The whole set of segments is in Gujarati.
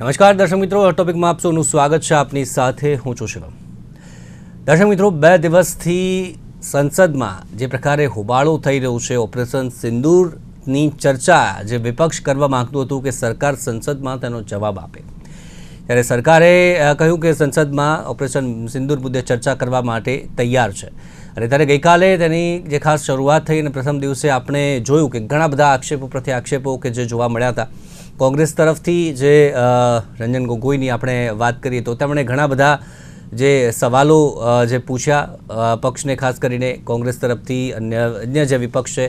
નમસ્કાર, દર્શક મિત્રો. ટોપિકમાં આપ સૌનું સ્વાગત છે. આપની સાથે હું છું શિવમ. દર્શક મિત્રો, બે દિવસથી સંસદમાં જે પ્રકારે હોબાળો થઈ રહ્યું છે, ઓપરેશન સિંદૂરની ચર્ચા જે વિપક્ષ કરવા માગતું હતું કે સરકાર સંસદમાં તેનો જવાબ આપે. ત્યારે સરકારે કહ્યું કે સંસદમાં ઓપરેશન સિંદૂર મુદ્દે ચર્ચા કરવા માટે તૈયાર છે. અને ત્યારે ગઈકાલે તેની જે ખાસ શરૂઆત થઈ અને પ્રથમ દિવસે આપણે જોયું કે ઘણા બધા આક્ષેપો પ્રત્યે આક્ષેપો કે જે જોવા મળ્યા હતા કોંગ્રેસ તરફથી જે રંજન ગોગોઈની આપણે વાત કરીએ તો તેમણે ઘણા બધા જે સવાલો જે પૂછ્યા પક્ષને ખાસ કરીને કોંગ્રેસ તરફથી, અન્ય અન્ય જે વિપક્ષ છે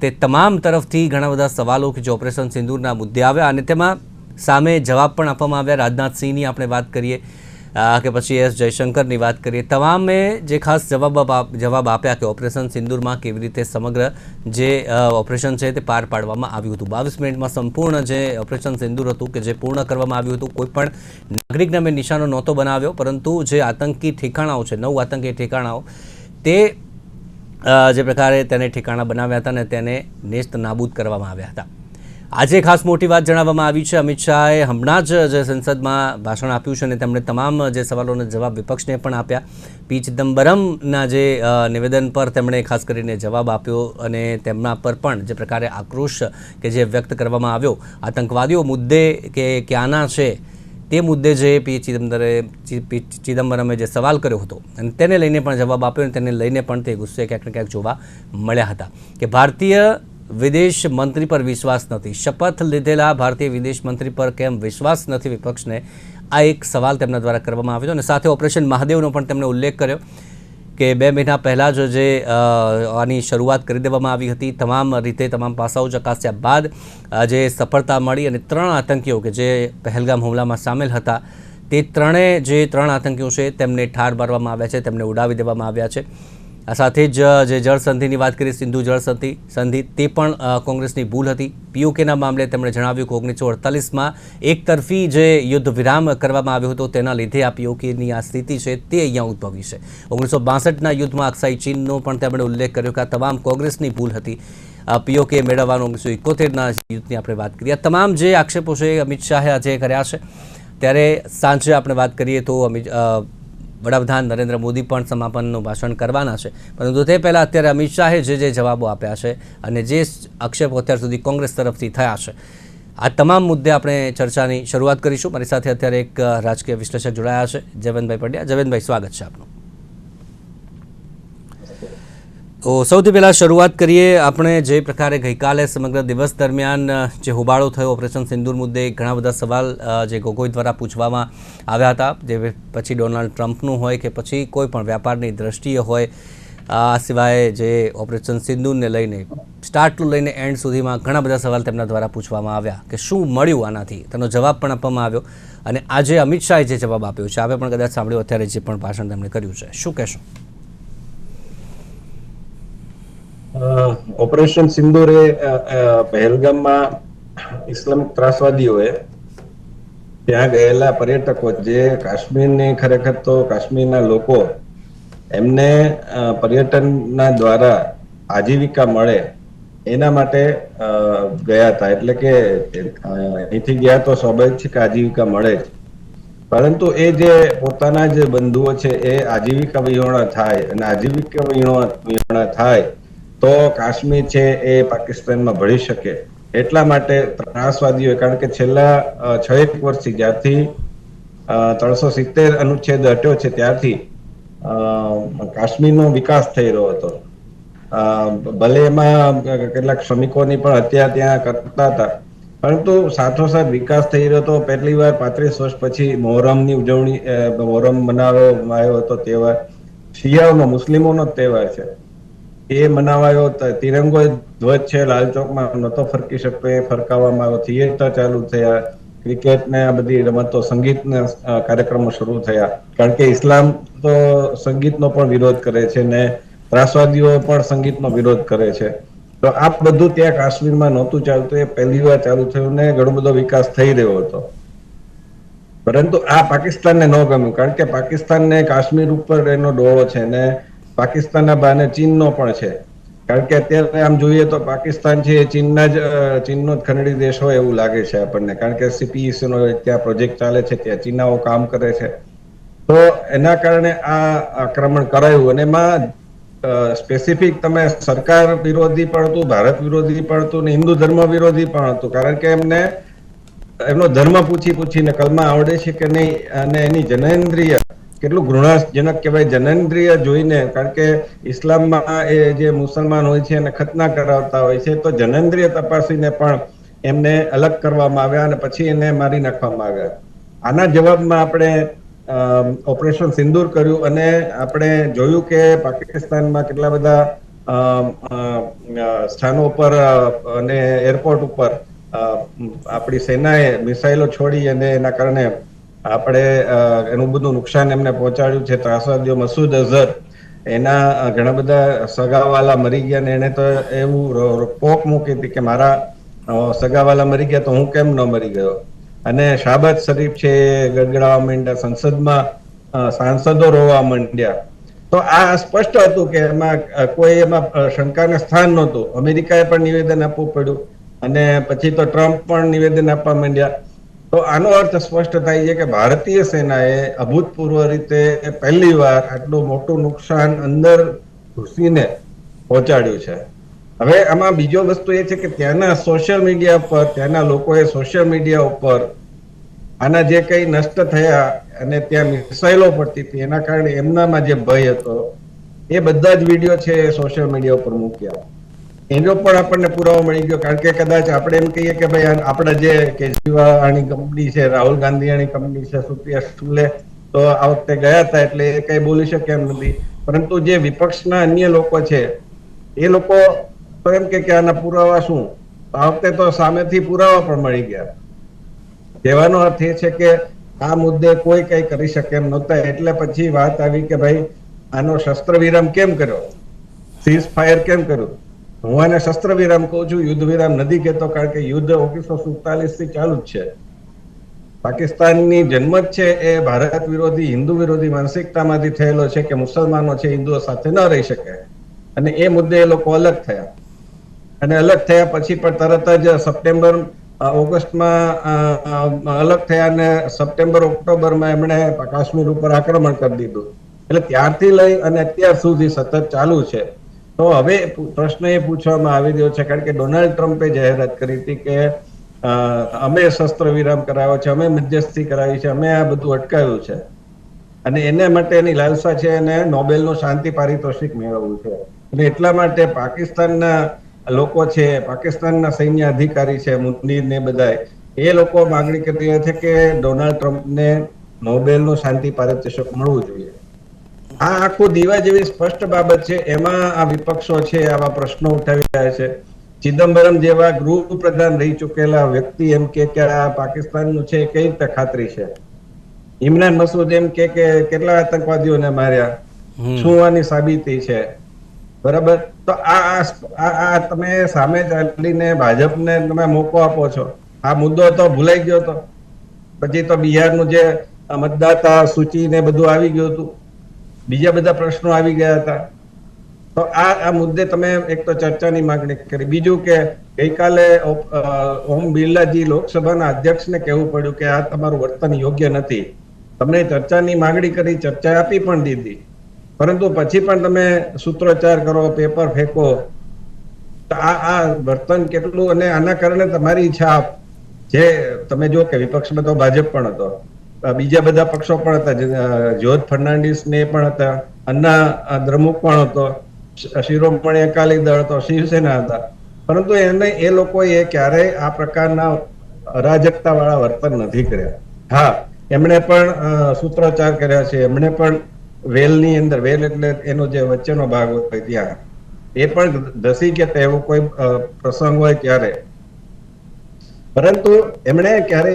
તે તમામ તરફથી ઘણા બધા સવાલો કે જે ઓપરેશન સિંદૂરના મુદ્દે આવ્યા અને તેમાં સામે જવાબ પણ આપવામાં આવ્યા. રાજનાથસિંહની આપણે વાત કરીએ કે પછી એસ જયશંકરની વાત કરીએ, તમામે જે ખાસ જવાબ જવાબ આપ્યા કે ઓપરેશન સિંદૂરમાં કેવી રીતે સમગ્ર જે ઓપરેશન છે તે પાર પાડવામાં આવ્યું હતું. બાવીસ મિનિટમાં સંપૂર્ણ જે ઓપરેશન સિંદૂર હતું કે જે પૂર્ણ કરવામાં આવ્યું હતું, કોઈ પણ નાગરિકને મેં નિશાનો નહોતો બનાવ્યો, પરંતુ જે આતંકી ઠેકાણાઓ છે, નવ આતંકી ઠેકાણાઓ, તે જે પ્રકારે તેને ઠેકાણા બનાવ્યા હતા અને તેને નેસ્ત નાબૂદ કરવામાં આવ્યા હતા. આજે ખાસ મોટી વાત જણાવવામાં આવી છે. અમિત શાહે હમણાં જ જે સંસદમાં ભાષણ આપ્યું છે અને તેમણે તમામ જે સવાલોના જવાબ વિપક્ષને પણ આપ્યા. પી ચિદમ્બરમના જે નિવેદન પર તેમણે ખાસ કરીને જવાબ આપ્યો અને તેમના પર પણ જે પ્રકારે આક્રોશ કે જે વ્યક્ત કરવામાં આવ્યો. આતંકવાદીઓ મુદ્દે કે ક્યાંના છે તે મુદ્દે જે પી ચિદમ્બરે ચિદમ્બરમે જે સવાલ કર્યો હતો અને તેને લઈને પણ જવાબ આપ્યો અને તેને લઈને પણ તે ગુસ્સે ક્યાંક ને ક્યાંક જોવા મળ્યા હતા. કે ભારતીય વિદેશ મંત્રી પર વિશ્વાસ નથી. શપથ લીધેલા ભારતીય વિદેશ મંત્રી પર કેમ વિશ્વાસ નથી વિપક્ષને? આ એક સવાલ તેમના દ્વારા કરવામાં આવ્યો અને સાથે ઓપરેશન મહાદેવનો પણ તેમણે ઉલ્લેખ કર્યો કે બે મહિના પહેલાં જ જે આની શરૂઆત કરી દેવામાં આવી હતી. તમામ રીતે તમામ પાસાઓ ચકાસ્યા બાદ જે સફળતા મળી અને ત્રણ આતંકીઓ કે જે પહેલગામ હુમલામાં સામેલ હતા, તે ત્રણે જે ત્રણ આતંકીઓ છે તેમને ઠાર મારવામાં આવ્યા છે, તેમને ઉડાવી દેવામાં આવ્યા છે. આ સાથે જ જે જળ સંધિની વાત કરી સિંધુ જળ સંધિ તે પણ કોંગ્રેસની ભૂલ હતી. પીઓકેના મામલે તેમણે જણાવ્યું કે ઓગણીસો અડતાલીસમાં એકતરફી જે યુદ્ધ વિરામ કરવામાં આવ્યો હતો, તેના લીધે આ પીઓકેની આ સ્થિતિ છે તે અહીંયા ઉદ્ભવી છે. ઓગણીસો બાસઠના યુદ્ધમાં અક્સાઈ ચીનનો પણ તેમણે ઉલ્લેખ કર્યો કે આ તમામ કોંગ્રેસની ભૂલ હતી. પીઓકે મેળવવાનો ઓગણીસો એકોતેરના યુદ્ધની આપણે વાત કરીએ. આ તમામ જે આક્ષેપો છે અમિત શાહે આજે કર્યા છે. ત્યારે સાંજે આપણે વાત કરીએ તો અમિત વડાપ્રધાન નરેન્દ્ર મોદી પણ સમાપનનું ભાષણ કરવાના છે. પરંતુ તે પહેલાં અત્યારે અમિત શાહે જે જે જવાબો આપ્યા છે અને જે આક્ષેપો અત્યાર સુધી કોંગ્રેસ તરફથી થયા છે, આ તમામ મુદ્દે આપણે ચર્ચાની શરૂઆત કરીશું. મારી સાથે અત્યારે એક રાજકીય વિશ્લેષક જોડાયા છે જવેનભાઈ પંડ્યા. જવેનભાઈ સ્વાગત છે આપનું. તો સૌથી પહેલાં શરૂઆત કરીએ આપણે જે પ્રકારે ગઈકાલે સમગ્ર દિવસ દરમિયાન જે હોબાળો થયો ઓપરેશન સિંદૂર મુદ્દે ઘણા બધા સવાલ જે ગોગોઈ દ્વારા પૂછવામાં આવ્યા હતા. જે પછી ડોનાલ્ડ ટ્રમ્પનું હોય કે પછી કોઈ પણ વ્યાપારની દ્રષ્ટિએ હોય, આ સિવાય જે ઓપરેશન સિંદૂરને લઈને, સ્ટાર્ટનું લઈને એન્ડ સુધીમાં ઘણા બધા સવાલ તેમના દ્વારા પૂછવામાં આવ્યા કે શું મળ્યું આનાથી? તેનો જવાબ પણ આપવામાં આવ્યો અને આજે અમિત શાહે જે જવાબ આપ્યો છે આપણે પણ કદાચ સાંભળ્યું, અત્યારે જે પણ ભાષણ તેમણે કર્યું છે. શું કહેશો? ઓપરેશન સિંદૂર પહેલગામમાં ઇસ્લામિક ત્રાસવાદીઓએ ત્યાં ગયેલા પર્યટકો જે કાશ્મીરની ખરેખર તો કાશ્મીરના લોકો એમને પર્યટનના દ્વારા આજીવિકા મળે એના માટે ગયા હતા એટલે કે અહીંથી ગયા તો સ્વાભાવિક છે કે આજીવિકા મળે જ પરંતુ એ જે પોતાના જે બંધુઓ છે એ આજીવિકા વિહોણા થાય અને આજીવિકા વિહોણા થાય તો કાશ્મીર છે એ પાકિસ્તાનમાં ભળી શકે. એટલા માટે ત્રાસવાદીઓ કારણ કે છેલ્લા છ એક વર્ષથી જ્યારથી ત્રણસો સિત્તેર અનુચ્છેદ હટ્યો છે ત્યારથી કાશ્મીરનો વિકાસ થઈ રહ્યો હતો. ભલે એમાં કેટલાક શ્રમિકોની પણ હત્યા ત્યાં કરતા હતા. પરંતુ સાથોસાથ વિકાસ થઈ રહ્યો હતો. પહેલી વાર પાંત્રીસ વર્ષ પછી મોહરમની ઉજવણી મોહરમ મનાવવામાં આવ્યો હતો તહેવાર. શિયાળનો, મુસ્લિમોનો તહેવાર છે. એ મનાવાયો તિરંગો ધ્વજ છે, લાલ ચોકમાં નતો ફરકી શકતો એ ફરકાવવામાં આવ્યો. થિયેટર ચાલુ થયા ક્રિકેટ ને આ બધી રમતો, સંગીતના કાર્યક્રમો શરૂ થયા. કારણ કે ઇસ્લામ તો સંગીતનો પણ વિરોધ કરે છે ને ત્રાસવાદીઓ પણ સંગીતનો વિરોધ કરે છે. તો આ બધું ત્યાં કાશ્મીરમાં નહોતું ચાલતું, એ પહેલી વાર ચાલુ થયું ને ઘણો બધો વિકાસ થઈ રહ્યો હતો. પરંતુ આ પાકિસ્તાનને ન ગમ્યું, કારણ કે પાકિસ્તાનને કાશ્મીર ઉપર એનો ડોળો છે ને પાકિસ્તાનના બહાને ચીનનો પણ છે. કારણ કે અત્યારે આમ જોઈએ તો પાકિસ્તાન છે એ ચીનના જ ચીનનો જ ખંડી દેશ હોય એવું લાગે છે આપણને. કારણ કે CPEC નો ત્યાં પ્રોજેક્ટ ચાલે છે ત્યાં ચીનાઓ કામ કરે છે. તો એના કારણે આ આક્રમણ કરાયું અને એમાં સ્પેસિફિક તમે સરકાર વિરોધી પણ હતું, ભારત વિરોધી પણ હતું ને હિન્દુ ધર્મ વિરોધી પણ હતું. કારણ કે એમને, એમનો ધર્મ પૂછી પૂછીને કલમા આવડે છે કે નહીં અને એની જનેન્દ્રિય કેટલું ઘૃણાજનક કહેવાય જનેન્દ્રિય જોઈને, કારણ કે ઇસ્લામમાં એ જે મુસલમાન હોય છે એને ખતના કરાવતા હોય છે, તો જનેન્દ્રિય તપાસીને પણ એમને અલગ કરવામાં આવ્યા અને પછી એને મારી નાખવામાં આવ્યા. આના જવાબમાં આપણે ઓપરેશન સિંદૂર કર્યું અને આપણે જોયું કે પાકિસ્તાનમાં કેટલા બધા સ્થાનો પર અને એરપોર્ટ ઉપર આપણી સેનાએ મિસાઇલો છોડી અને એના કારણે આપણે એનું બધું નુકસાન એમને પહોંચાડ્યું છે. ત્રાસવાદીઓ મસૂદ અઝહર, એના ઘણા બધા સગાવાલા મરી ગયા ને એને તો એવું પોક મૂકી હતી કે મારા સગાવાલા મરી ગયા તો હું કેમ ન મરી ગયો? અને શાહબાદ શરીફ છે એ ગડગડાવવા માંડ્યા, સંસદમાં સાંસદો રોવા માંડ્યા. તો આ સ્પષ્ટ હતું કે એમાં કોઈ એમાં શંકાને સ્થાન નહોતું. અમેરિકાએ પણ નિવેદન આપવું પડ્યું અને પછી તો ટ્રમ્પ પણ નિવેદન આપવા માંડ્યા. તો આનો અર્થ સ્પષ્ટ થાય છે કે ભારતીય સેનાએ અભૂતપૂર્વ રીતે પહેલી વાર આટલું મોટું નુકસાન અંદર ઘૂસીને પહોંચાડ્યું છે. હવે આમાં બીજો વસ્તુ એ છે કે ત્યાંના સોશિયલ મીડિયા પર, ત્યાંના લોકોએ સોશિયલ મીડિયા ઉપર આના જે કંઈ નષ્ટ થયા અને ત્યાં મિસાઇલો પડતી હતી, એના કારણે એમનામાં જે ભય હતો, એ બધા જ વીડિયો છે સોશિયલ મીડિયા ઉપર મૂક્યા. એનો પણ આપણને પુરાવો મળી ગયો. કારણ કે કદાચ આપણે એમ કહીએ કે ભાઈ આપણા જે કેજરીવાળની કંપની છે, રાહુલ ગાંધીની કંપની છે, સુપ્રિયા સુલે, તો આ વખતે ગયા હતા એટલે એ કઈ બોલી શકે એમ નથી. પરંતુ જે વિપક્ષના અન્ય લોકો છે, એ લોકો તો એમ કે આના પુરાવા શું? આ વખતે તો સામેથી પુરાવા પણ મળી ગયા. કહેવાનો અર્થ એ છે કે આ મુદ્દે કોઈ કઈ કરી શકે એમ નહોતા. એટલે પછી વાત આવી કે ભાઈ, આનો શસ્ત્ર વિરામ કેમ કર્યો? સીઝ ફાયર કેમ કર્યું? હું આને શસ્ત્ર વિરામ કહું છું યુદ્ધ વિરામ નથી કહેતો, કારણ કે યુદ્ધ ઓગણીસો સુડતાલીસથી ચાલુ જ છે. પાકિસ્તાનની જન્મ છે એ ભારત વિરોધી, હિન્દુ વિરોધી માનસિકતામાંથી થયેલો છે કે મુસલમાનો છે, હિન્દુઓ સાથે ન રહી શકે. અને એ મુદ્દે એ લોકો અલગ થયા. અને અલગ થયા પછી પણ તરત જ સપ્ટેમ્બર ઓગસ્ટમાં અલગ થયા અને સપ્ટેમ્બર, ઓક્ટોબરમાં એમણે કાશ્મીર ઉપર આક્રમણ કરી દીધું. એટલે ત્યારથી લઈ અને અત્યાર સુધી સતત ચાલુ છે. તો હવે પ્રશ્ન એ પૂછવામાં આવી રહ્યો છે, કારણ કે ડોનાલ્ડ ટ્રમ્પે જાહેરાત કરી હતી કે અમે શસ્ત્ર વિરામ કરાવ્યો છે, અમે મધ્યસ્થી કરાવી છે, અમે આ બધું અટકાવ્યું છે. અને એને માટે એની લાલસા છે એને નોબેલનું શાંતિ પારિતોષિક મેળવવું છે. અને એટલા માટે પાકિસ્તાનના લોકો છે, પાકિસ્તાનના સૈન્ય અધિકારી છે મુનીર ને બધા એ લોકો માંગણી કરી રહ્યા છે કે ડોનાલ્ડ ટ્રમ્પને નોબેલનું શાંતિ પારિતોષિક મળવું જોઈએ. આ આખું દીવા જેવી સ્પષ્ટ બાબત છે. એમાં આ વિપક્ષો છે આવા પ્રશ્નો ઉઠાવી રહ્યા છે. ચિદમ્બરમ જેવા ગૃહ પ્રધાન રહી ચૂકેલા વ્યક્તિ એમ કે આ પાકિસ્તાનનું છે કઈ રીતે ખાતરી છે? ઇમરાન મસૂદ એમ કે કેટલા આતંકવાદીઓને માર્યા? શું આની સાબિતી છે? બરાબર? તો આ આ તમે સામે ચાલીને ભાજપને તમે મોકો આપો છો. આ મુદ્દો તો ભૂલાઈ ગયો તો. પછી તો બિહારનું જે મતદાતા સૂચિ ને બધું આવી ગયું હતું. બીજા બધા પ્રશ્નો આવી ગયા હતા. તો આ આ મુદ્દે તમે એક તો ચર્ચાની માંગણી કરી. બીજું કે ગઈકાલે ઓમ બિરલાજી લોકસભાના અધ્યક્ષને કહેવું પડ્યું કે આ તમારું વર્તન યોગ્ય નથી. તમને ચર્ચાની માંગણી કરી, ચર્ચા આપી પણ દીધી. પરંતુ પછી પણ તમે સૂત્રોચ્ચાર કરો, પેપર ફેંકો આ આ વર્તન કેટલું અને આના કારણે તમારી છાપ જે, તમે જો કે વિપક્ષમાં તો ભાજપ પણ હતો. બીજા બધા પક્ષો પણ હતા. જે, જ્યોત ફર્નાન્ડિસ ને પણ હતા. અન્ના દ્રમુક પણ હતો. શિરોમણી અકાલી દળ હતો શિવસેના હતા. પરંતુ એને એ લોકોએ ક્યારેય આ પ્રકારના અરાજકતા વાળા વર્તન નથી કર્યા. હા એમણે પણ સૂત્રોચ્ચાર કર્યા છે. એમણે પણ વેલની અંદર વેલ એટલે એનો જે વચ્ચેનો ભાગ હોય ત્યાં એ પણ ધસી કે એવો કોઈ પ્રસંગ હોય ત્યારે પરંતુ એમણે ક્યારે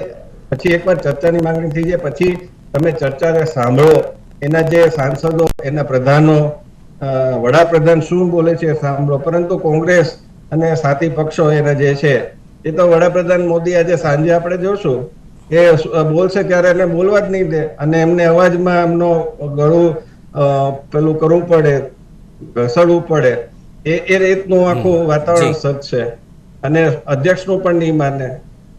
પછી એકવાર ચર્ચાની માંગણી થઈ જાય. પછી તમે ચર્ચાને સાંભળો એના જે સાંસદો એના પ્રધાનો વડાપ્રધાન શું બોલે છે સાંભળો. પરંતુ કોંગ્રેસ અને સાથી પક્ષો એના જે છે એ તો વડાપ્રધાન મોદી આજે સાંજે આપણે જોશું. એ બોલશે ત્યારે એને બોલવા જ નહીં દે. અને એમને અવાજમાં એમનો ગળું પેલું કરવું પડે ઘસડવું પડે. એ એ રીતનું આખું વાતાવરણ સજ્જ છે. અને અધ્યક્ષનું પણ નહીં માને.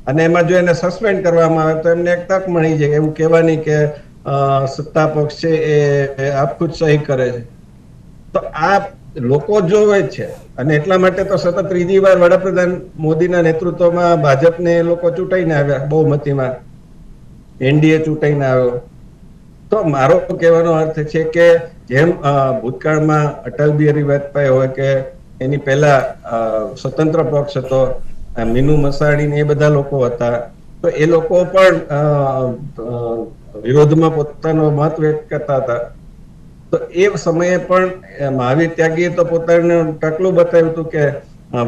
અને એમાં જો એને સસ્પેન્ડ કરવામાં આવે તો એમને એક તક મળી જાય, એવું કહેવાની કે સત્તા પક્ષ છે એ આપખુદ સહી કરે છે. તો આ લોકો જોવે છે. અને એટલા માટે તો સતત ત્રીજી વાર વડાપ્રધાન મોદીના નેતૃત્વમાં ભાજપને એ લોકો ચૂંટાઈને આવ્યા, બહુમતીમાં. એનડીએ ચૂંટાઈને આવ્યો. તો મારો કહેવાનો અર્થ છે કે, જેમ ભૂતકાળમાં અટલ બિહારી વાજપેયી હોય કે એની પહેલા સ્વતંત્ર પક્ષ હતો મીનુ મસાણી ને એ બધા લોકો હતા. તો એ લોકો પણ વિરોધમાં પોતાનો મત વ્યક્ત કરતા હતા. તો એ સમયે પણ મહાવીર ત્યાગીએ તો પોતાનું ટકલું બતાવ્યું હતું કે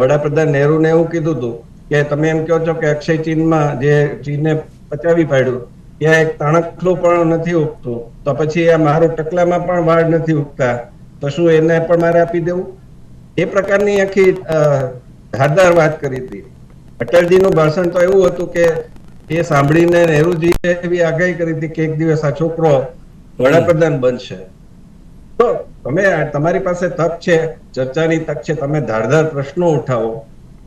વડાપ્રધાન નહેરુને એવું કીધું હતું કે, તમે એમ કહો છો કે અક્ષય ચીનમાં જે ચીને પચાવી પાડ્યું, ત્યાં એક તણખલું પણ નથી ઉગતું. તો પછી આ મારું ટકલામાં પણ વાળ નથી ઉગતા. તો શું એને પણ મારે આપી દેવું? એ પ્રકારની આખી ધારદાર વાત કરી હતી. અટલજીનું ભાષણ તો એવું હતું કે એ સાંભળીને નહેરુજીએ એવી આગાહી કરી હતી કે એક દિવસ આ છોકરો વડાપ્રધાન બનશે. તો તમે તમારી પાસે તક છે ચર્ચાની તક છે તમે ધારદાર પ્રશ્નો ઉઠાવો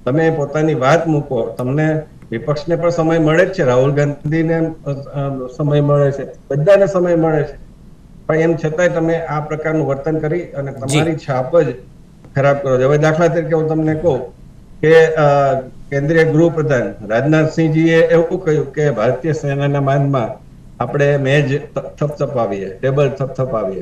તમે પોતાની વાત મૂકો તમને વિપક્ષને પણ સમય મળે જ છે રાહુલ ગાંધીને સમય મળે છે બધાને સમય મળે છે. પણ એમ છતાંય તમે આ પ્રકારનું વર્તન કરી અને તમારી છાપ જ ખરાબ કરો છો. હવે દાખલા તરીકે હું તમને કહું કે કેન્દ્રીય ગૃહપ્રધાન રાજનાથસિંહજીએ એવું કહ્યું કે ભારતીય સેનાના માનમાં આપણે મેજ થપથપાવીએ ટેબલ થપથપાવીએ.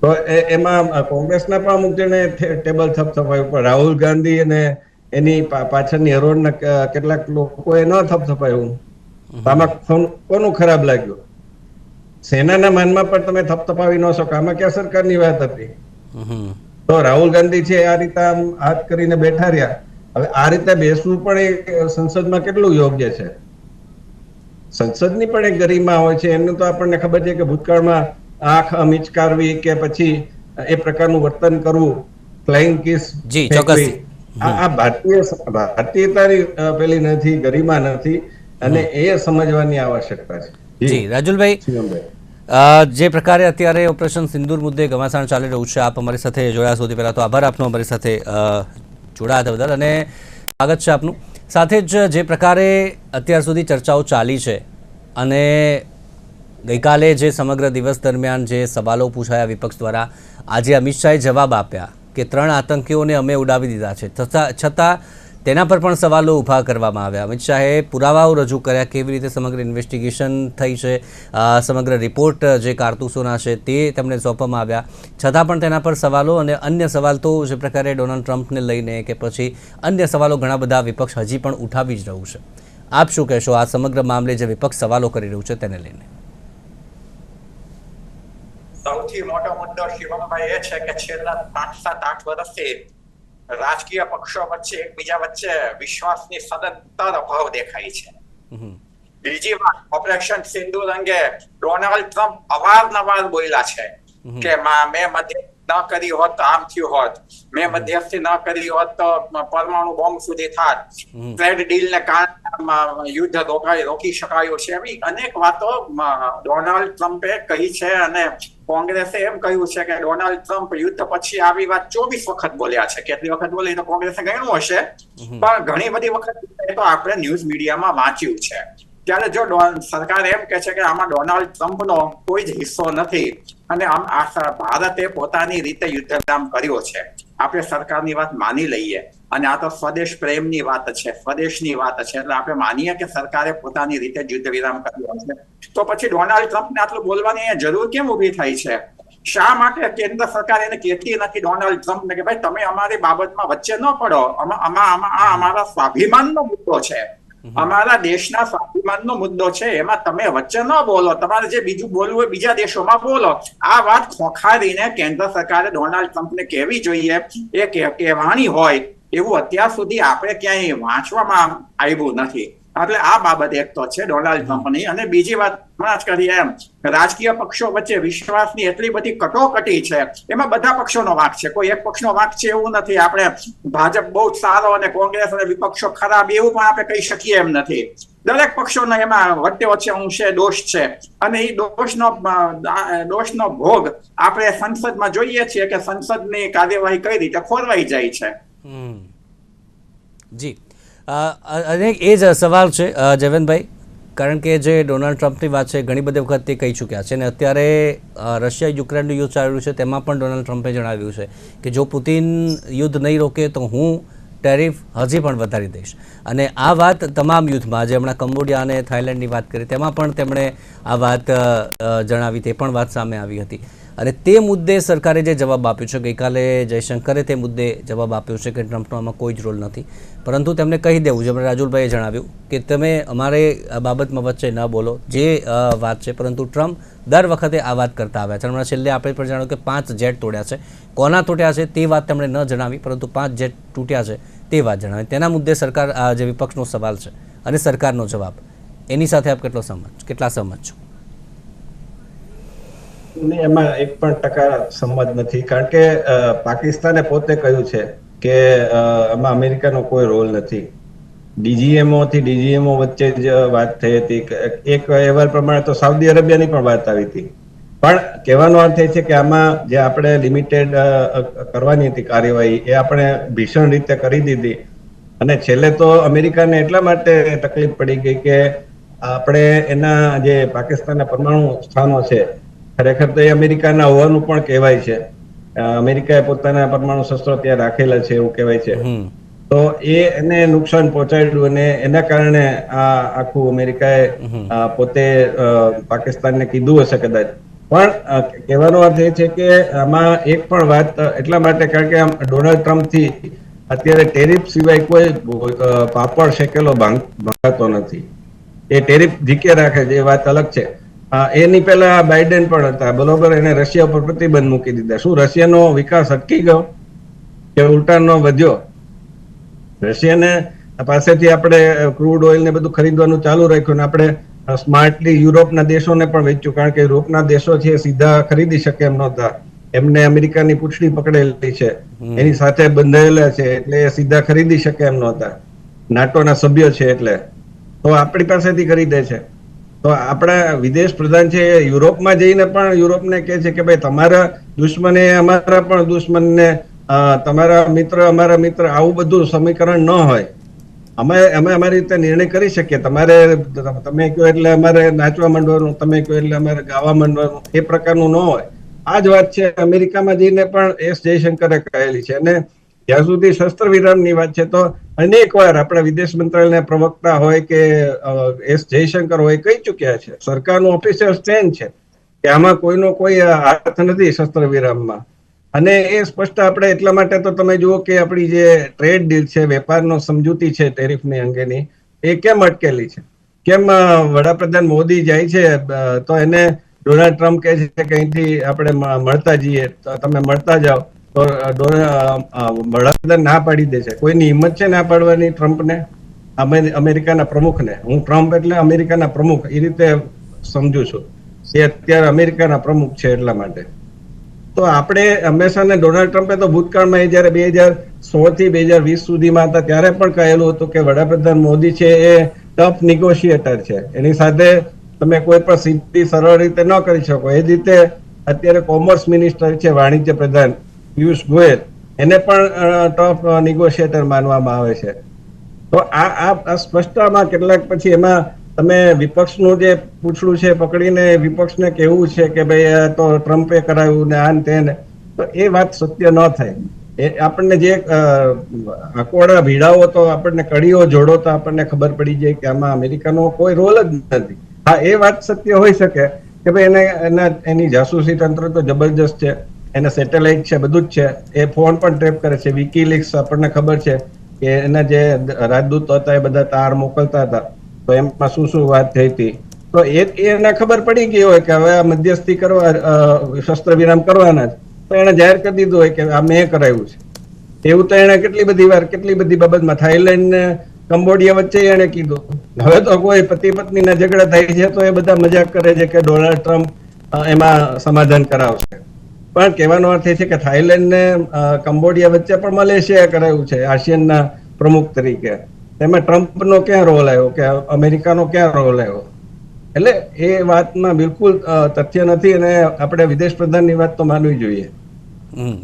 તો એમાં કોંગ્રેસના પણ અમુક જણે ટેબલ થપથપાયું પણ રાહુલ ગાંધી અને એની પાછળની હરોળના કેટલાક લોકોએ ન થપથપાયું આમાં કોનું- કોનું ખરાબ લાગ્યું? સેનાના માનમાં પણ તમે થપથપાવી ન શકો. આમાં ક્યાં સરકારની વાત હતી? તો રાહુલ ગાંધી છે આ રીતે આમ હાથ કરીને બેઠા રહ્યા. હવે આ રીતે બેસવું પણ એ સંસદમાં કેટલું યોગ્ય છે? સંસદની પણ એક ગરિમા હોય છે એનું તો આપણને ખબર છે કે ભૂતકાળમાં આંખ અમિચકારવી કે પછી એ પ્રકારનું વર્તન કરવું ફ્લાઇંગ કિસ જી, ચોક્કસ. આ ભારતીય ભારતીયતાની પેલી નથી ગરિમા નથી અને એ સમજવાની આવશ્યકતા છે. જી. રાજુલભાઈ. જે પ્રકારે અત્યારે ઓપરેશન સિંદૂર મુદ્દે ઘમાસાણ ચાલી રહ્યું છે આપ અમારી સાથે જોયા સુધી પહેલાં તો આભાર આપનો અમારી સાથે જોડાયા બદલ અને સ્વાગત છે આપનું. સાથે જ જે પ્રકારે અત્યાર સુધી ચર્ચાઓ ચાલી છે અને ગઈકાલે જે સમગ્ર દિવસ દરમિયાન જે સવાલો પૂછાયા વિપક્ષ દ્વારા, આજે અમિત શાહે જવાબ આપ્યા કે ત્રણ આતંકીઓને અમે ઉડાવી દીધા છે. છતાં છતાં તેના પર પણ સવાલો ઊભા કરવામાં આવ્યા. અમિત શાહે પુરાવાઓ રજૂ કર્યા કેવી રીતે સમગ્ર ઇન્વેસ્ટિગેશન થઈ છે સમગ્ર રિપોર્ટ જે કારતૂસોના છે તે તેમને સોંપવામાં આવ્યા. છતાં પણ તેના પર સવાલો અને અન્ય સવાલ તો જે પ્રકારે ડોનાલ્ડ ટ્રમ્પને લઈને કે પછી અન્ય સવાલો ઘણા બધા વિપક્ષ હજી પણ ઉઠાવી જ રહ્યું છે. આપ શું કહેશો? આ સમગ્ર મામલે જે વિપક્ષ સવાલો કરી રહ્યું છે તેને લઈને. સૌથી મોટો મુદ્દો શિવમભાઈ એ છે કે છેલ્લા પાંચ સાત આઠ વર્ષથી રાજકીય પક્ષો વચ્ચે એકબીજા વચ્ચે વિશ્વાસની સદંતર અભાવ દેખાય છે. બીજી વાત ઓપરેશન સિંદૂર અંગે ડોનાલ્ડ ટ્રમ્પ અવારનવાર બોલ્યા છે કે મા- મેં મધ્યસ્થ ન કરી હોત આમ થયું હોત. મેં મધ્યસ્થી ન કરી હોત તો પરમાણુ બોમ્બ સુધી થાત. ટ્રેડ ડીલ ને કારણે યુદ્ધ રોકાઈ રોકી શકાયું છે. એવી અનેક વાતો ડોનાલ્ડ ટ્રમ્પે કહી છે અને કોંગ્રેસે એમ કહ્યું છે કે ડોનાલ્ડ ટ્રમ્પ યુદ્ધ પછી આવી વાત ચોવીસ વખત બોલ્યા છે. કેટલી વખત બોલી તો કોંગ્રેસે ગણ્યું હશે. પણ ઘણી બધી વખત તો આપણે ન્યૂઝ મીડિયામાં વાંચ્યું છે. ત્યારે જો સરકાર એમ કે છે કે આમાં ડોનાલ્ડ ટ્રમ્પનો કોઈ જ હિસ્સો નથી. અને આમ ભારતે પોતાની રીતે યુદ્ધ કર્યો છે. આપણે સરકારની વાત માની લઈએ. અને આ તો સ્વદેશ પ્રેમની વાત છે, સ્વદેશની વાત છે, એટલે આપણે માનીએ કે સરકારે પોતાની રીતે યુદ્ધ વિરામ કર્યો છે તો પછી ડોનાલ્ડ ટ્રમ્પને આટલું બોલવાની જરૂર કેમ ઊભી થાય છે? શા માટે કેન્દ્ર સરકાર એને કહેતી નથી ડોનાલ્ડ ટ્રમ્પને કે ભાઈ તમે અમારી બાબતમાં વચ્ચે ન પડો? આમાં આ અમારા સ્વાભિમાનનો મુદ્દો છે. અમારા દેશના સ્વાભિમાનનો મુદ્દો છે. એમાં તમે વચ્ચે ન બોલો. તમારે જે બીજું બોલવું હોય બીજા દેશોમાં બોલો. આ વાત ખોખારીને કેન્દ્ર સરકારે ડોનાલ્ડ ટ્રમ્પને કહેવી જોઈએ. એ કહેવાની હોય એવું અત્યાર સુધી આપણે ક્યાંય વાંચવામાં આવ્યું નથી. એટલે આ બાબત એક તો છે, ડોનાલ્ડ ટ્રમ્પની અને બીજી વાત હમણાં જ કરી એમ રાજકીય પક્ષો વચ્ચે વિશ્વાસની એટલી બધી કટોકટી છે, એમાં બધા પક્ષોનો વાંક છે. કોઈ એક પક્ષનો વાંક છે એવું નથી. આપણે ભાજપ બહુ સારો અને કોંગ્રેસ અને વિપક્ષો ખરાબ એવું પણ આપણે કહી શકીએ એમ નથી. દરેક પક્ષોના એમાં વચ્ચે વચ્ચે અંશે દોષ છે. અને એ દોષનો દોષનો ભોગ આપણે સંસદમાં જોઈએ છીએ કે સંસદની કાર્યવાહી કઈ રીતે ખોરવાઈ જાય છે. જી. અને એ જ સવાલ છે અ, જયવંતભાઈ કારણ કે જે ડોનાલ્ડ ટ્રમ્પની વાત છે ઘણી બધી વખત તે કહી ચૂક્યા છે અને અત્યારે રશિયા યુક્રેનનું યુદ્ધ ચાલી રહ્યું છે તેમાં પણ ડોનાલ્ડ ટ્રમ્પે જણાવ્યું છે કે જો પુતિન યુદ્ધ નહીં રોકે તો હું ટેરિફ હજી પણ વધારી દઈશ. અને આ વાત તમામ યુદ્ધમાં જે હમણાં કંબોડિયા અને થાઇલેન્ડની વાત કરી તેમાં પણ તેમણે આ વાત જણાવી તે પણ વાત સામે આવી હતી. અને તે મુદ્દે સરકારે જે જવાબ આપ્યો છે, ગઈકાલે જયશંકરે તે મુદ્દે જવાબ આપ્યો છે કે ટ્રમ્પનો આમાં કોઈ જ રોલ નથી. પરંતુ તેમને કહી દેવું જેમણે રાજુલભાઈએ જણાવ્યું કે તમે અમારે આ બાબતમાં વચ્ચે ન બોલો, જે વાત છે. પરંતુ ટ્રમ્પ દર વખતે આ વાત કરતા આવ્યા છે. હમણાં છેલ્લે આપણે પણ જાણ્યું કે પાંચ જેટ તોડ્યા છે. કોના તૂટ્યા છે તે વાત તેમણે ન જણાવી, પરંતુ પાંચ જેટ તૂટ્યા છે તે વાત જણાવી. તેના મુદ્દે સરકાર જે વિપક્ષનો સવાલ છે અને સરકારનો જવાબ. એની સાથે આપ કેટલો સમજ કેટલા સમજ છો? એમાં એક પણ ટકા સંમત નથી. કારણ કે પાકિસ્તાને પોતે કહ્યું છે કે આમાં અમેરિકાનો કોઈ રોલ નથી. ડીજીએમઓ થી ડીજીએમઓ વચ્ચે જ વાત થઈ હતી. એક અહેવાલ પ્રમાણે તો સાઉદી અરેબિયાની પણ વાત આવી હતી. પણ કહેવાનો અર્થ એ છે કે આમાં જે આપણે લિમિટેડ કરવાની હતી કાર્યવાહી, એ આપણે ભીષણ રીતે કરી દીધી. અને છેલ્લે તો અમેરિકાને એટલા માટે તકલીફ પડી ગઈ કે, આપણે એના જે પાકિસ્તાનના પરમાણુ સ્થાનો છે ખરેખર તો એ અમેરિકાના હોવાનું પણ કહેવાય છે. અમેરિકાએ પોતાના પરમાણુ શસ્ત્રો ત્યાં રાખેલા છે એવું કહેવાય છે. તો એ એને નુકસાન પહોંચાડ્યું અને એના કારણે આ આખું અમેરિકાએ પોતે પાકિસ્તાનને કીધું હશે કદાચ. પણ કહેવાનો અર્થ એ છે કે આમાં એક પણ વાત એટલા માટે કારણ કે આમ ડોનાલ્ડ ટ્રમ્પથી અત્યારે ટેરિફ સિવાય કોઈ પાપડ શેકેલો ભાંગ ભાંગાતો નથી. એ ટેરિફ ધીકે રાખે છે એ વાત અલગ છે. એની પહેલા બાઇડેન પણ હતા બરોબર? એને રશિયા ઉપર પ્રતિબંધ મૂકી દીધા. શું રશિયાનો વિકાસ અટકી ગયો? કે ઉલટાનો વધ્યો? રશિયાને પાસેથી આપણે ક્રૂડ ઓઇલ ને બધું ખરીદવાનું ચાલુ રાખ્યું ને આપણે સ્માર્ટલી યુરોપના દેશોને પણ વેચ્યું. કારણ કે યુરોપના દેશો છે એ સીધા ખરીદી શકે એમ નહોતા. એમને અમેરિકાની પૂછડી પકડેલી છે. એની સાથે બંધાયેલા છે એટલે એ સીધા ખરીદી શકે એમ નહોતા. નાટોના સભ્ય છે એટલે. તો આપણી પાસેથી ખરીદે છે. તો આપણા વિદેશ પ્રધાન છે, યુરોપમાં જઈને પણ યુરોપને કહે છે કે ભાઈ, તમારા દુશ્મન, અમારા પણ દુશ્મનને તમારા મિત્ર, અમારા મિત્ર, આવું બધું સમીકરણ ન હોય. અમે અમે અમારી રીતે નિર્ણય કરી શકીએ. તમારે, તમે કહો એટલે અમારે નાચવા માંડવાનું, તમે કહો એટલે અમારે ગાવા માંડવાનું, એ પ્રકારનું ન હોય. આ જ વાત છે, અમેરિકામાં જઈને પણ એસ જયશંકરે કહેલી છે. અને જ્યાં સુધી શસ્ત્ર વિરામની વાત છે તો અનેક વાર આપણા વિદેશ મંત્રાલયના પ્રવક્તા હોય કે એસ જયશંકર હોય કહી ચુક્યા છે. સરકારનું ઓફિસિયલ સ્ટેન્ડ છે કે આમાં કોઈનો કોઈ હાથ નથી શસ્ત્ર વિરામમાં અને એ સ્પષ્ટ આપણે એટલા માટે તો તમે જુઓ કે આપણી જે ટ્રેડ ડીલ છે, વેપારનો સમજૂતી છે ટેરિફની અંગેની, એ કેમ અટકેલી છે? કેમ વડાપ્રધાન મોદી જાય છે તો એને ડોનાલ્ડ ટ્રમ્પ કહે છે કે અહીંથી આપણે મળતા જઈએ તમે મળતા જાઓ. ના પાડી દે કોઈની હિંમત છે ના પાડવાની ટ્રમ્પને? અમે- અમેરિકાના પ્રમુખને. હું ટ્રમ્પ એટલે અમેરિકાના પ્રમુખ. એ રીતે સમજુ છું. એ અત્યારે અમેરિકાના પ્રમુખ છે એટલા માટે. તો આપણે હંમેશા ને ડોનાલ્ડ ટ્રમ્પે તો ભૂતકાળમાં એ જ્યારે બે હજાર સોળથી બે હજાર વીસ સુધીમાં હતા, ત્યારે પણ કહેલું હતું કે વડાપ્રધાન મોદી છે એ ટફ નિગોશિએટર છે. એની સાથે તમે કોઈ પણ સિદ્ધિ સરળ રીતે ન કરી શકો. એ જ રીતે અત્યારે કોમર્સ મિનિસ્ટર છે, વાણિજ્ય પ્રધાન. પિયુષ ગોયલ. એને પણ ટોપ નિગોશિએટર માનવામાં આવે છે. તો આ આ સ્પષ્ટતામાં કેટલાક પછી એમાં તમે વિપક્ષનું જે પૂછડું છે, પકડીને વિપક્ષને કેવું છે કે ભાઈ તો ટ્રમ્પે કરાવ્યું ને આન તેને, તો એ વાત સત્ય ન થાય. એ આપણને જે આકોડા ભીડાઓ તો આપણને કડીઓ જોડો તો આપણને ખબર પડી જાય કે આમાં અમેરિકાનો કોઈ રોલ જ નથી. હા, એ વાત સત્ય હોઈ શકે કે ભાઈ એને, એના, એની જાસૂસી તંત્ર તો જબરજસ્ત છે. એને સેટેલાઇટ છે, બધું જ છે. એ ફોન પણ ટ્રેપ કરે છે. વિકીલીક્સ આપણને ખબર છે કે એના જે રાજદૂત હતા એ બધા તાર મોકલતા હતા. તો એમાં શું શું વાત થઈ હતી? તો એ એને ખબર પડી ગઈ હોય કે હવે આ મધ્યસ્થી કરવા શસ્ત્ર વિરામ કરવાના જ તો એને જાહેર કરી દીધું હોય કે આ મેં કરાવ્યું છે. એવું તો એને કેટલી બધી વાર, કેટલી બધી બાબતમાં થાઈલેન્ડ ને કંબોડિયા વચ્ચે એને કીધું. હવે તો કોઈ પતિ પત્નીના ઝઘડા થાય છે તો એ બધા મજાક કરે છે કે ડોનાલ્ડ ટ્રમ્પ એમાં સમાધાન કરાવશે. પણ કહેવાનો અર્થ એ છે કે થાઈલેન્ડ ને કંબોડિયા વચ્ચે પણ મલેશિયા કરાયું છે, આસિયનના પ્રમુખ તરીકે. તેમાં ટ્રમ્પનો ક્યાં રોલ આવ્યો કે અમેરિકાનો ક્યાં રોલ આવ્યો? એટલે એ વાતમાં બિલકુલ તથ્ય નથી અને આપણે વિદેશ પ્રધાનની વાત તો માનવી જોઈએ.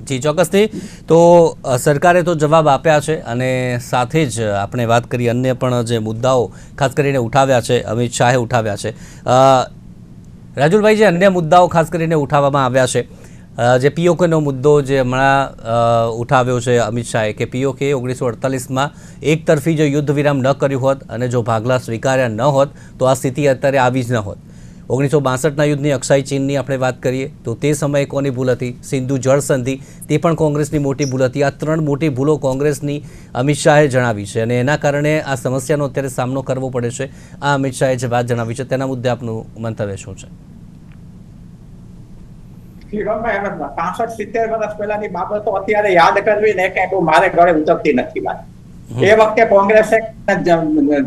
જી, ચોક્કસથી. તો સરકારે તો જવાબ આપ્યા છે અને સાથે જ આપણે વાત કરી અન્ય પણ જે મુદ્દાઓ, ખાસ કરીને ઉઠાવ્યા છે, અમિત શાહે ઉઠાવ્યા છે. રાજુલભાઈ, જે અન્ય મુદ્દાઓ ખાસ કરીને ઉઠાવવામાં આવ્યા છે જે પીઓકેનો મુદ્દો જે હમણાં ઉઠાવ્યો છે અમિત શાહે કે પીઓકે ઓગણીસો અડતાલીસમાં એક તરફી જો યુદ્ધ વિરામ ન કર્યું હોત અને જો ભાગલા સ્વીકાર્યા ન હોત, તો આ સ્થિતિ અત્યારે આવી જ ન હોત. ઓગણીસો બાસઠના યુદ્ધની અક્ષય ચીનની આપણે વાત કરીએ, તો તે સમયે કોની ભૂલ હતી? સિંધુ જળ સંધિ તે પણ કોંગ્રેસની મોટી ભૂલ હતી. આ ત્રણ મોટી ભૂલો કોંગ્રેસની અમિત શાહે જણાવી છે અને એના કારણે આ સમસ્યાનો અત્યારે સામનો કરવો પડે છે. આ અમિત શાહે જે વાત જણાવી છે, તેના મુદ્દે આપનું મંતવ્ય શું છે? શ્રીરામભાઈ હવે પાસઠ સિત્તેર વર્ષ પહેલાની બાબતો અત્યારે યાદ કરવી ને કે મારે ગળે ઉતરતી નથી વાત. એ વખતે કોંગ્રેસે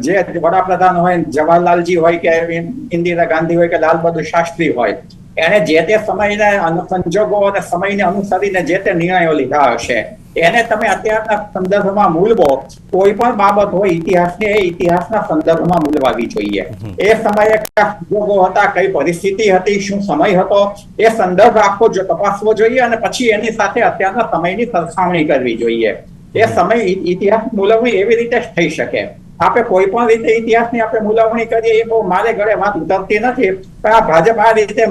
જે વડાપ્રધાન હોય જવાહરલાલજી હોય કે ઇન્દિરા ગાંધી હોય કે લાલ બહાદુર શાસ્ત્રી હોય એને જે તે સમયને સંજોગો અને સમયને અનુસરીને જે તે નિર્ણયો લીધા હશે એને તમે અત્યારના સંદર્ભમાં મૂલવો કોઈ પણ બાબત હોય ઇતિહાસને એ ઇતિહાસના સંદર્ભમાં મૂલવાવી જોઈએ. એ સમયે કયા સંજોગો હતા કઈ પરિસ્થિતિ હતી શું સમય હતો એ સંદર્ભ આખો જો તપાસવો જોઈએ અને પછી એની સાથે અત્યારના સમયની સરખામણી કરવી જોઈએ. એ સમય ઇતિહાસ મૂલવવી એવી રીતે જ થઈ શકે. આપણે કોઈ પણ રીતે ઇતિહાસની આપણે મુલાવણી કરીએ એ બહુ મારે ઘરે વાત ઉતરતી નથી. પણ આ ભાજપ આ રીતે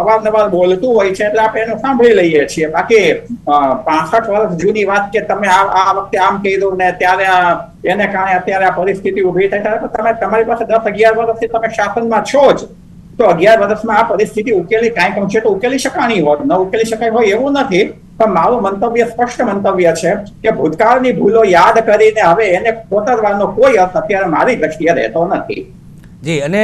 અવારનવાર બોલતું હોય છે એટલે આપણે એનું સાંભળી લઈએ છીએ. બાકી પાસઠ વર્ષ જૂની વાત કે તમે આ વખતે આમ કીધું ને ત્યારે એને કારણે અત્યારે આ પરિસ્થિતિ ઊભી થઈ ત્યારે તમે, તમારી પાસે દસ અગિયાર વર્ષથી તમે શાસનમાં છો જ. તો અગિયાર વર્ષમાં આ પરિસ્થિતિ ઉકેલી કાંઈક અંશે તો ઉકેલી શકાણી હોત. ન ઉકેલી શકાય હોય એવું નથી. પણ મારું મંતવ્ય સ્પષ્ટ મંતવ્ય છે કે ભૂતકાળની ભૂલો યાદ કરીને હવે એને કોતરવાનો કોઈ અર્થ અત્યારે મારી દ્રષ્ટિએ રહેતો નથી. જી, અને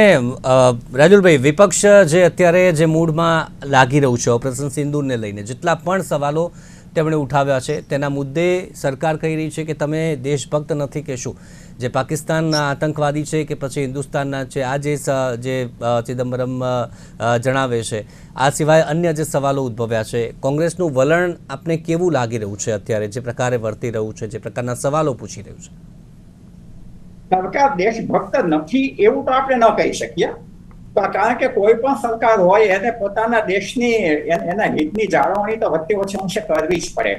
રાજુલભાઈ, વિપક્ષ જે અત્યારે જે મૂડમાં લાગી રહ્યું છે, ઓપરેશન સિંદૂરને લઈને, જેટલા પણ સવાલો તેમણે ઉઠાવ્યા છે, તેના મુદ્દે સરકાર કહી રહી છે કે તમે દેશભક્ત નથી કે શું જે પાકિસ્તાનના આતંકવાદી છે કે પછી હિન્દુસ્તાનના છે, આ જે ચિદમ્બરમ જણાવે છે, આ સિવાય અન્ય જે સવાલો ઉદ્ભવ્યા છે, કોંગ્રેસનું વલણ આપને કેવું લાગી રહ્યું છે અત્યારે? જે પ્રકારે વર્તી રહ્યું છે, જે પ્રકારના સવાલો પૂછી રહ્યું છે. સરકાર દેશભક્ત નથી એવું તો આપણે ન કહી શકીએ. કારણ કે કોઈ પણ સરકાર હોય, એને પોતાના દેશની, એના હિતની જાળવણી તો વચ્ચે ઓછી અંશે કરવી જ પડે.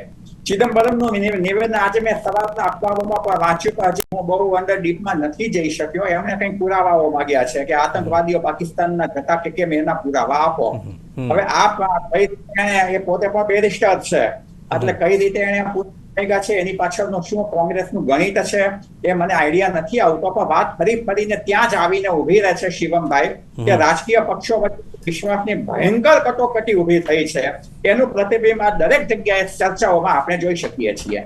ચિદમ્બરમનું નિવે- નિવેદન આજે મેં સવારના અખબારોમાં પણ વાંચ્યું પણ હજી હું બહુ અંદર ડીપમાં નથી જઈ શક્યો. એમણે કંઈક પુરાવાઓ માંગ્યા છે કે આતંકવાદીઓ પાકિસ્તાનના જતા કે કેમ એના પુરાવા આપો. હવે આ કઈ એ પોતે પણ બેરિસ્ટર છે. એટલે કઈ રીતે એને ભેગા છે એની પાછળનું શું કોંગ્રેસનું ગણિત છે એ મને આઈડિયા નથી. આવતો પણ વાત ફરી ફરીને ત્યાં જ આવીને ઊભી રહે છે શિવમભાઈ. કે રાજકીય પક્ષો વચ્ચે વિશ્વાસની ભયંકર કટોકટી ઊભી થઈ છે. એનું પ્રતિબિંબ આ દરેક જગ્યાએ ચર્ચાઓમાં આપણે જોઈ શકીએ છીએ.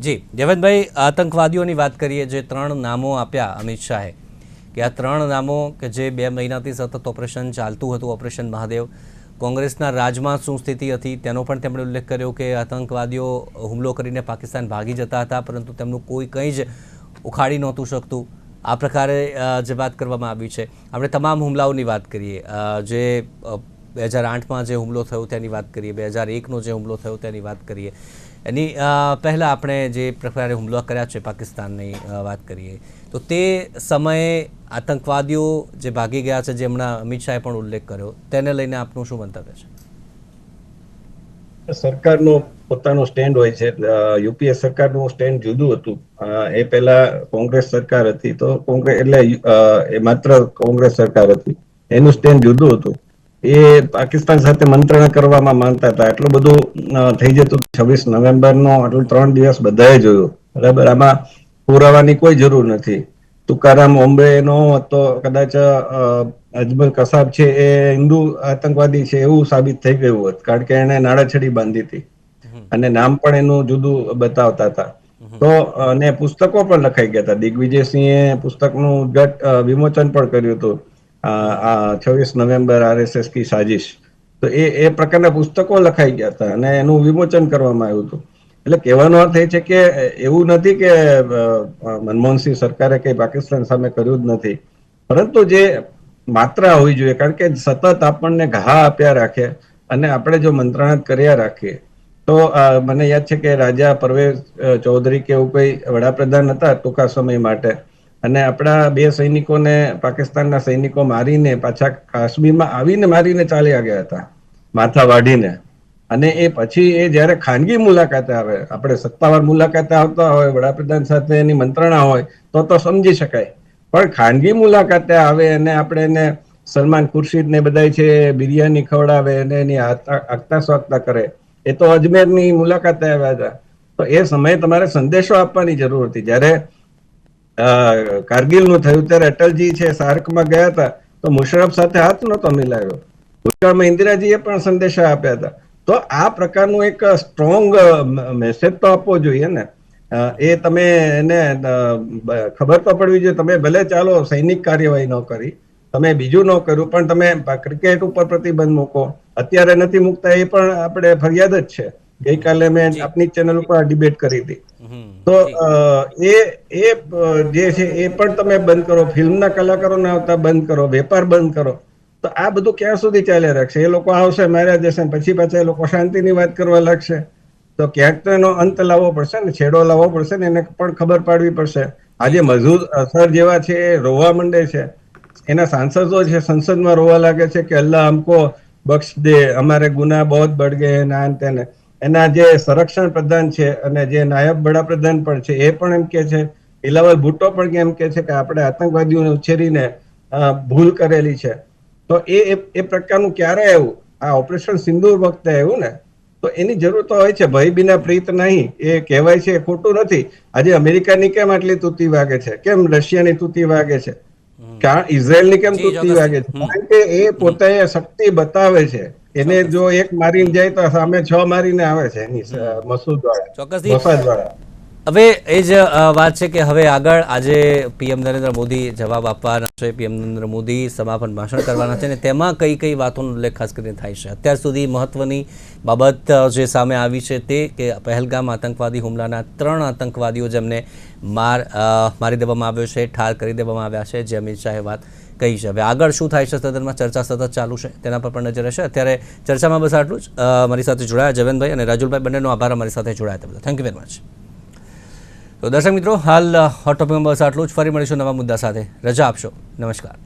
જી દેવેનભાઈ આતંકવાદીઓની વાત કરીએ જે ત્રણ નામો આપ્યા અમિત શાહે. કે આ ત્રણ નામો કે જે બે મહિનાથી સતત ઓપરેશન ચાલતું હતું ઓપરેશન મહાદેવ કોંગ્રેસના રાજમાં શું સ્થિતિ હતી તેનો પણ તેમણે ઉલ્લેખ કર્યો કે આતંકવાદીઓ હુમલો કરીને પાકિસ્તાન ભાગી જતા હતા, પરંતુ તેમનું કોઈ કંઈ જ ઉખાડી નહોતું શકતું. આ પ્રકારે જે વાત કરવામાં આવી છે. આપણે તમામ હુમલાઓની વાત કરીએ. જે બે હજાર આઠમાં જે હુમલો થયો તેની વાત કરીએ, બે હજાર એકનો જે હુમલો થયો તેની વાત કરીએ. એની પહેલાં આપણે જે પ્રકારે હુમલા કર્યા છે પાકિસ્તાનની વાત કરીએ, તો તે સમયે આતંકવાદીઓ જે ભાગી ગયા છે જે હમણાં અમિત શાહે પણ ઉલ્લેખ કર્યો, તેને લઈને આપનું શું મંતવ્ય છે? સરકારનો પોતાનું સ્ટેન્ડ હોય છે યુપીએ સરકારનું સ્ટેન્ડ જુદું હતું. એ પહેલા કોંગ્રેસ સરકાર હતી, તો કોંગ્રેસ એટલે એ માત્ર કોંગ્રેસ સરકાર હતી. એનું સ્ટેન્ડ જુદું હતું. એ પાકિસ્તાન સાથે મંત્રણા કરવામાં માનતા હતા. એટલું બધું થઈ જતું છવ્વીસ નવેમ્બરનો આટલું ત્રણ દિવસ બધાએ જોયું. બરાબર? આમાં પુરાવાની કોઈ જરૂર નથી. તુકારામ ઓમ્બેનો તો કદાચ અજમલ કસાબ છે એ હિન્દુ આતંકવાદી છે એવું સાબિત થઈ ગયું હોત. કારણ કે એને નાડાછડી બાંધી હતી. અને નામ પણ એનું જુદું બતાવતા હતા. તો અને પુસ્તકો પણ લખાઈ ગયા હતા. દિગ્વિજયસિંહે પુસ્તકનું ઉદ્ઘાટ વિમોચન પણ કર્યું હતું. છવ્વીસ નવેમ્બર આરએસએસ કી સાજિશ. તો એ એ પ્રકારના પુસ્તકો લખાઈ ગયા હતા અને એનું વિમોચન કરવામાં આવ્યું હતું. એટલે કહેવાનો અર્થ એ છે કે એવું નથી કે મનમોહનસિંહ સરકારે કઈ પાકિસ્તાન સામે કર્યું જ નથી. પરંતુ જે માત્રા હોવી જોઈએ, કારણ કે સતત આપણને ઘા આપ્યા રાખે અને આપણે જો મંત્રણા કર્યા રાખીએ, તો મને યાદ છે કે રાજા પરવેઝ ચૌધરી કે એવું કોઈ વડાપ્રધાન હતા ટૂંકા સમય માટે અને આપણા બે સૈનિકોને, પાકિસ્તાનના સૈનિકો મારીને પાછા કાશ્મીરમાં આવીને મારીને ચાલ્યા ગયા હતા, માથા વાઢીને. અને એ પછી એ જ્યારે ખાનગી મુલાકાતે આવે, આપણે સત્તાવાર મુલાકાતે આવતા હોય, વડાપ્રધાન સાથે એની મંત્રણા હોય, તો તો સમજી શકાય. પણ ખાનગી મુલાકાતે આવે અને આપણે એને સલમાન ખુરશીદ ને બધાય છે, બિરયાની ખવડાવે અને એની આગતા સ્વાગતા કરે, એ તો અજમેરની મુલાકાતે આવ્યા હતા. તો એ સમયે તમારે સંદેશો આપવાની જરૂર હતી. જ્યારે કારગિલનું થયું ત્યારે અટલજી છે, સાર્કમાં ગયા હતા, તો મુશરફ સાથે હાથ નહોતો મિલાવ્યો. ભૂતકાળમાં ઇન્દિરાજીએ પણ સંદેશા આપ્યા હતા. તો આ પ્રકારનું એક સ્ટ્રોંગ મેસેજ તો આપવો જોઈએ ને. એ તમે એને ખબર તો પડવી જોઈએ, તમે ભલે ચાલો, સૈનિક કાર્યવાહી ન કરી, તમે બીજું ન કર્યું, પણ તમે ક્રિકેટ ઉપર પ્રતિબંધ મૂકો. અત્યારે નથી મૂકતા, એ પણ આપણે ફરિયાદ જ છે. ગઈકાલે મેં આપની ચેનલ ઉપર ડિબેટ કરી હતી. તો એ એ જે છે એ પણ તમે બંધ કરો. ફિલ્મના કલાકારોને આવતા બંધ કરો. વેપાર બંધ કરો. તો આ બધું ક્યાં સુધી ચાલ્યા રાખશે? એ લોકો આવશે માર્યા જશે પછી પાછા એ લોકો શાંતિની વાત કરવા લાગશે. તો ક્યાંક તો એનો અંત લાવવો પડશે ને છેડો લાવવો પડશે ને એને પણ ખબર પાડવી પડશે. આજે મજૂર અસર જેવા છે એ રોવા માંડે છે. એના સાંસદો છે સંસદમાં રોવા લાગે છે કે અલ્લાહ અમકો બક્ષ દે અમારે ગુના બહુ બઢ ગયે ના તેને. એના જે સંરક્ષણ પ્રધાન છે અને જે નાયબ વડાપ્રધાન પણ છે, એ પણ એમ કે છે. ઇલાવલ ભુટ્ટો પણ એમ કે છે કે આપણે આતંકવાદીઓને ઉછેરીને ભૂલ કરેલી છે. તો એ, એ- એ પ્રકારનું ક્યારે આવ્યું આ ઓપરેશન સિંદૂર વખતે આવ્યું ને? તો એની જરૂર તો હોય છે. ભય બિના પ્રીત નહીં. એ કહેવાય છે એ ખોટું નથી. આજે અમેરિકાની કેમ આટલી તૂતી વાગે છે? કેમ રશિયાની તૂતી વાગે છે? કારણ ઇઝરાયલની કેમ તૂટી. વાગે છે? કારણ કે એ પોતે શક્તિ બતાવે છે. એને જો એક મારીને જાય તો સામે છ મારીને આવે છે એની મસૂદ વાળા મસાજ મોસાદ વાળા. હવે એ જ વાત છે કે હવે આગળ આજે પીએમ નરેન્દ્ર મોદી જવાબ આપવાના છે. પીએમ નરેન્દ્ર મોદી સમાપન ભાષણ કરવાના છે અને તેમાં કઈ કઈ વાતોનો ઉલ્લેખ ખાસ કરીને થાય છે. અત્યાર સુધી મહત્વની બાબત જે સામે આવી છે તે કે પહેલગામ આતંકવાદી હુમલાના ત્રણ આતંકવાદીઓ જેમને માર મારી દેવામાં આવ્યો છે, ઠાર કરી દેવામાં આવ્યા છે, જે અમિત શાહે વાત કહી છે. હવે આગળ શું થાય છે સદનમાં? ચર્ચા સતત ચાલુ છે. તેના પર પણ નજર રહેશે. અત્યારે ચર્ચામાં બસ આટલું જ. મારી સાથે જોડાયા જવનભાઈ અને રાજુલભાઈ બંનેનો આભાર. અમારી સાથે જોડાયા બધા થેન્ક યુ વેરી મચ તો દર્શક મિત્રો, હાલ હોટ ટોપિકમાં બસ આટલું જ. ફરી મળીશું નવા મુદ્દા સાથે. રજા આપશો. નમસ્કાર.